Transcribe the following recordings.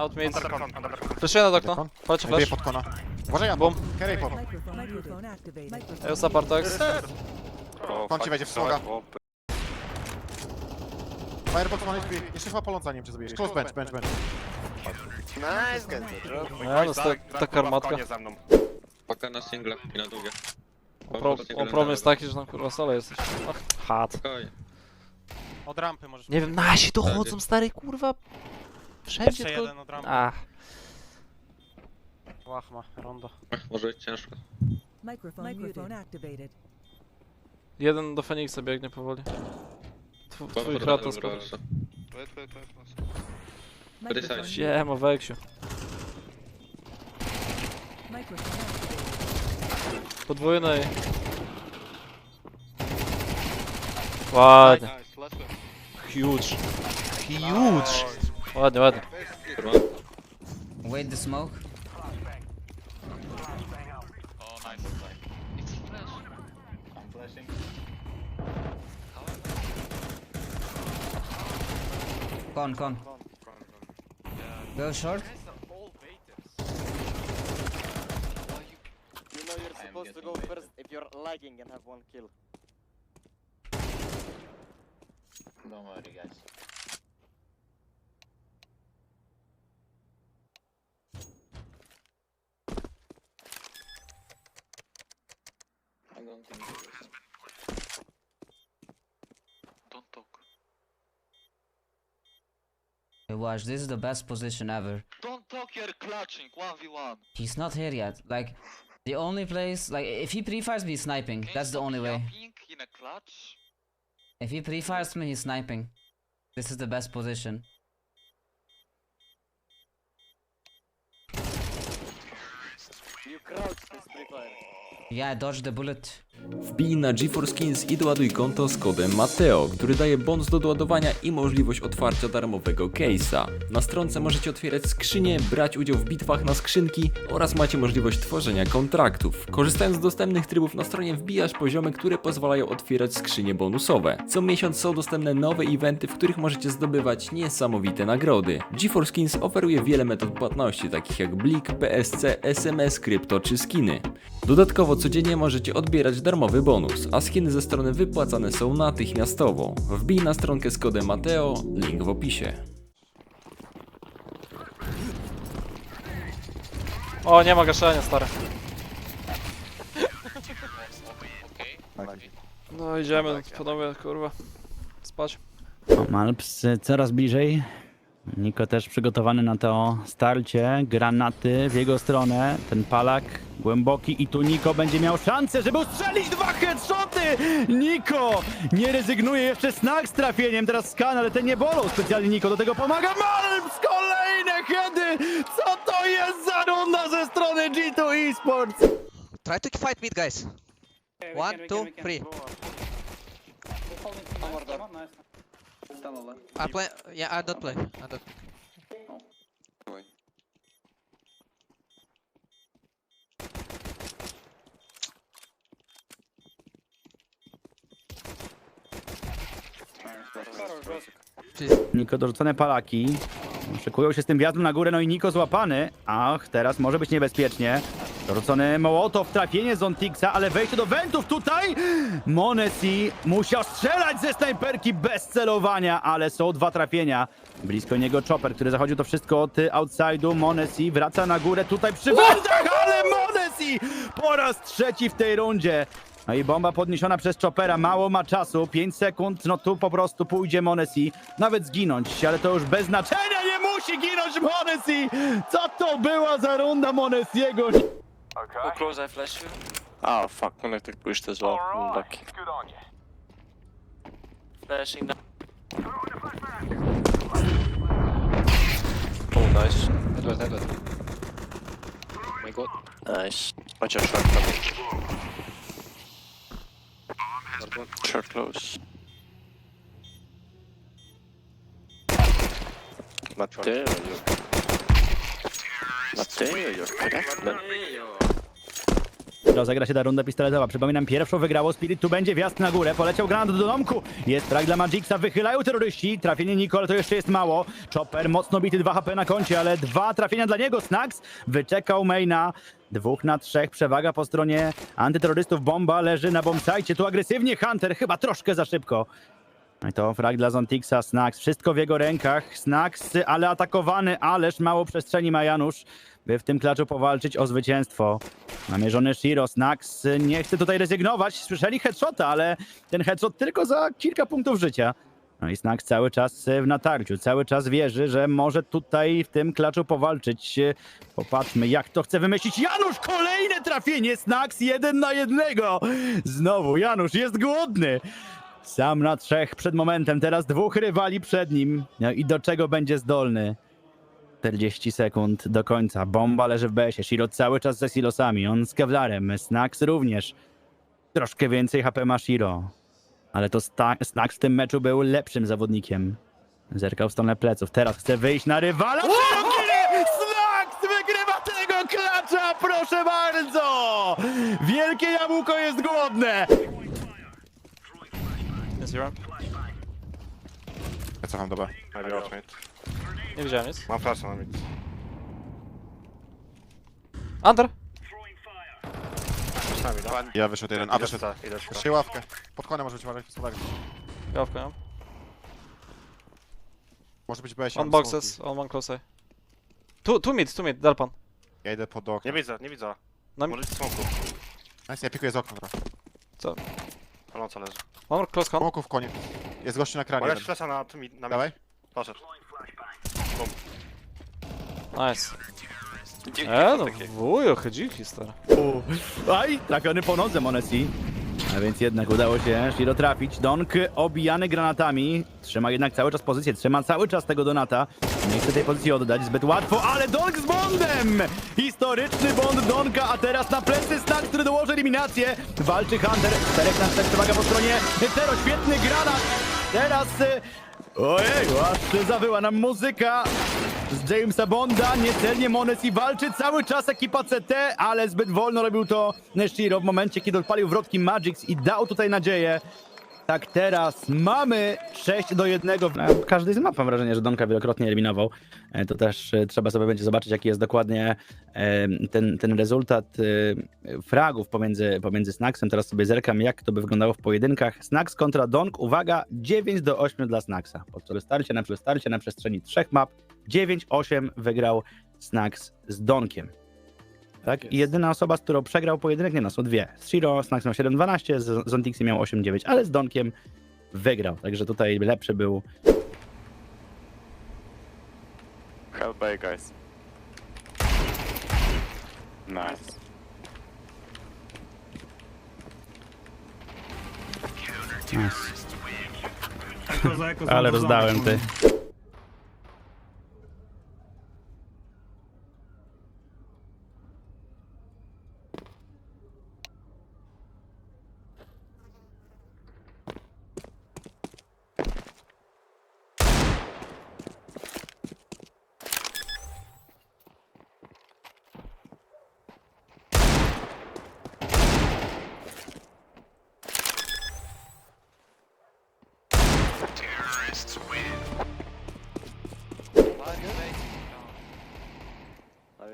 Out mid. Under con, under con. Flashuję nad okno. Polecie Bije flash. pod kona. Uważaj, ja Bum. Carry pop. Microphone, activated. Ja. Kon ci wejdzie w smoga. Firebox one HP. Jeszcze chyba poląca, nie wiem czy zabijesz. Close bench, bench, bench. Nice. Drop. Nie, no ta, Dark- ta Dark karmatka. konie ze mną. Paka na single i na długie. Pro, o, problem jest taki, że tam kurwa solo jesteś. Hat. Spokojnie. Od rampy możesz... Nie wiem, nasi tu chodzą, stary, kurwa. Wszędzie Jeszcze jeden od rampy. Ach. Łachma, rondo. Ech, Może być ciężko. Microphone, microphone activated. Jeden do Feniksa biegnie powoli. Tw- Twój Dobra, Kratos dobra, po dobra. Microphone, Rysaj. Siema, Weksiu. microphone activated. Podwójnej. Ładnie. Huge. Huge. Ładnie, ładnie. Kurwa. Wait the smoke. Con, con. Go short. You know you're supposed to go first if you're lagging and have one kill. Don't worry, guys. I don't think Don't talk. Hey, watch, this is the best position ever. Don't talk, you're clutching. 1v1. He's not here yet. Like, the only place, like, if he pre-fires me, he's sniping. Can That's the only way. yapping in a clutch? If he pre-fires me, he's sniping. This is the best position. You crouch this Free Fire. Yeah, I dodged the bullet. Wbij na GeForce Skins i doładuj konto z kodem Mateo, który daje bonus do doładowania i możliwość otwarcia darmowego case'a. Na stronce możecie otwierać skrzynie, brać udział w bitwach na skrzynki oraz macie możliwość tworzenia kontraktów. Korzystając z dostępnych trybów na stronie wbijasz poziomy, które pozwalają otwierać skrzynie bonusowe. Co miesiąc są dostępne nowe eventy, w których możecie zdobywać niesamowite nagrody. GeForce Skins oferuje wiele metod płatności, takich jak Blik, PSC, SMS, krypto czy skiny. Dodatkowo codziennie możecie odbierać darmowy bonus, a skiny ze strony wypłacane są natychmiastowo. Wbij na stronkę z kodem Mateo, link w opisie. O, nie ma gaszenia, stary. No idziemy, panowie, kurwa. Spać. Malps coraz bliżej. Niko też przygotowany na to starcie. Granaty w jego stronę. Ten palak głęboki i tu Niko będzie miał szansę, żeby ustrzelić dwa headshoty! Niko nie rezygnuje jeszcze Snack z trafieniem. Teraz skan, ale ten nie bolą specjalnie Niko. Do tego pomaga Malps! Kolejne heady! Co to jest za runda ze strony G2 Esports? Try to fight mid, guys. One, two, three. I play. Yeah, I don't play. I don't. Niko dorzucone palaki. Szykują się z tym wiatrem na górę, no i Niko złapany. Ach, teraz może być niebezpiecznie. Dorzucony Mołotow, trafienie z Ontixa, ale wejście do wentów tutaj! Monesi musiał strzelać ze snajperki bez celowania, ale są dwa trafienia. Blisko niego Chopper, który zachodził to wszystko od outside'u. Monesi wraca na górę tutaj przy wentach, ale Monesi po raz trzeci w tej rundzie. No i bomba podniesiona przez Chopera, mało ma czasu, 5 sekund, no tu po prostu pójdzie Monesi, nawet zginąć, ale to już bez znaczenia, nie musi ginąć Monesi! Co to była za runda Monesiego? Okay. Oh, close, I flash you. Ah, fuck, I'm gonna take boost as well. Right. Lucky. Good on you. Flashing now. Oh, nice. Headbutt, headbutt. Oh my god. Nice. Watch out, short coming. Short close. Not there, Man. Rozegra się ta runda pistoletowa. Przypominam, pierwszą wygrało Spirit. Tu będzie wjazd na górę. Poleciał granat do domku. Jest frag dla Magixa. Wychylają terroryści. Trafienie Nicole to jeszcze jest mało. Chopper mocno bity, 2 HP na koncie, ale dwa trafienia dla niego. Snax wyczekał maina. Dwóch na trzech. Przewaga po stronie antyterrorystów. Bomba leży na bombsite. Tu agresywnie Hunter. Chyba troszkę za szybko. I to frag dla Zontixa, Snax, wszystko w jego rękach. Snax, ale atakowany, ależ mało przestrzeni ma Janusz, by w tym klaczu powalczyć o zwycięstwo. Namierzony Shiro, Snax nie chce tutaj rezygnować. Słyszeli headshota, ale ten headshot tylko za kilka punktów życia. No i Snax cały czas w natarciu, cały czas wierzy, że może tutaj w tym klaczu powalczyć. Popatrzmy, jak to chce wymyślić. Janusz, kolejne trafienie! Snax jeden na jednego! Znowu, Janusz jest głodny! Sam na trzech przed momentem, teraz dwóch rywali przed nim. No i do czego będzie zdolny? 40 sekund do końca. Bomba leży w besie. Shiro cały czas ze silosami. On z Kevlarem. Snax również. Troszkę więcej HP ma Shiro. Ale to sta- Snax w tym meczu był lepszym zawodnikiem. Zerkał w stronę pleców. Teraz chce wyjść na rywala. Snax wygrywa tego klacza! Proszę bardzo! Wielkie jabłko jest głodne! Jest zero. Ja cofam do B. Nie widziałem nic. Mam flasha na mid. Under! Ja wyszedł jeden, a wyszedł. Jeszcze ławkę. Pod konia może być. Słuchaj. Gałówkę mam. Może być BS. On boxes, on one close. Tu, tu mid, tu mid, Dalpan. Ja idę pod okno. Nie widzę, nie widzę. Na Może być smoku. Nice, ja pikuję z okna trochę. Ale co leży. One more close con. Smoku w konie. Jest gościu na kranie. Ale jeden. flesza na tym, na Dawaj. Poszedł. Nice. E, no wujo, chydziki stary. Aj, trafiony po nodze Monesi. A więc jednak udało się Shiro trafić. Donk obijany granatami. Trzyma jednak cały czas pozycję, trzyma cały czas tego Donata. Nie chce tej pozycji oddać zbyt łatwo, ale Donk z Bondem! Historyczny Bond Donka, a teraz na plecy Snack, który dołoży eliminację. Walczy Hunter, 4 na 4 przewaga po stronie Tero, świetny granat. Teraz... y, Ojej, aż zawyła nam muzyka z Jamesa Bonda, niecelnie Monesi walczy cały czas ekipa CT, ale zbyt wolno robił to Neshiro w momencie, kiedy odpalił wrotki Magix i dał tutaj nadzieję. Tak teraz mamy 6 do 1. Każdy z map mam wrażenie, że Donka wielokrotnie eliminował. E, To też e, trzeba sobie będzie zobaczyć, jaki jest dokładnie e, ten, ten rezultat fragów pomiędzy, pomiędzy Snacksem. Teraz sobie zerkam, jak to by wyglądało w pojedynkach. Snacks kontra Donk. Uwaga, 9 do 8 dla Snacksa. Podczas starcie na na przestrzeni trzech map 9-8 wygrał Snacks z Donkiem. Tak? I jedyna osoba, z którą przegrał pojedynek, nie no, są dwie. Z Shiro Snacks miał 7-12, z z Ontixie miał 8-9, ale z Donkiem wygrał. Także tutaj lepszy był Help A, guys. Nice. Ale rozdałem ty.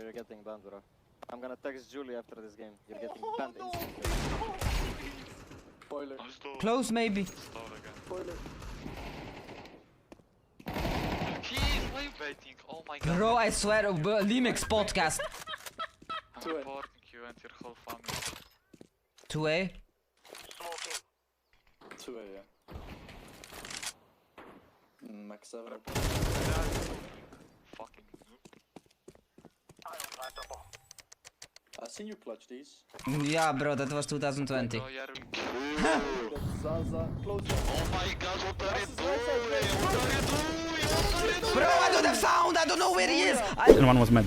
You're getting banned, bro. I'm gonna text Julie after this game. You're getting banned instantly. Close maybe. Keys, why you baiting? Oh my god. Bro, I swear, uh, Limix podcast. I'm reporting you and your whole family. 2A. Two A, yeah. Mm, Max 7. Fucking noob. I seen you clutch these. Yeah, bro, that was 2020. Oh, yeah. Zaza, close Oh my god, what are you doing? What are you doing? What are you doing? Bro, I don't have sound. I don't know where he is. I And one was mid.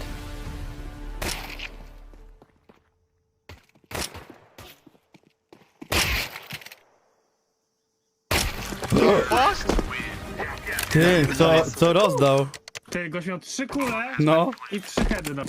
Ty, co, co rozdał? Ty, gość miał trzy kule No. i trzy heady. No.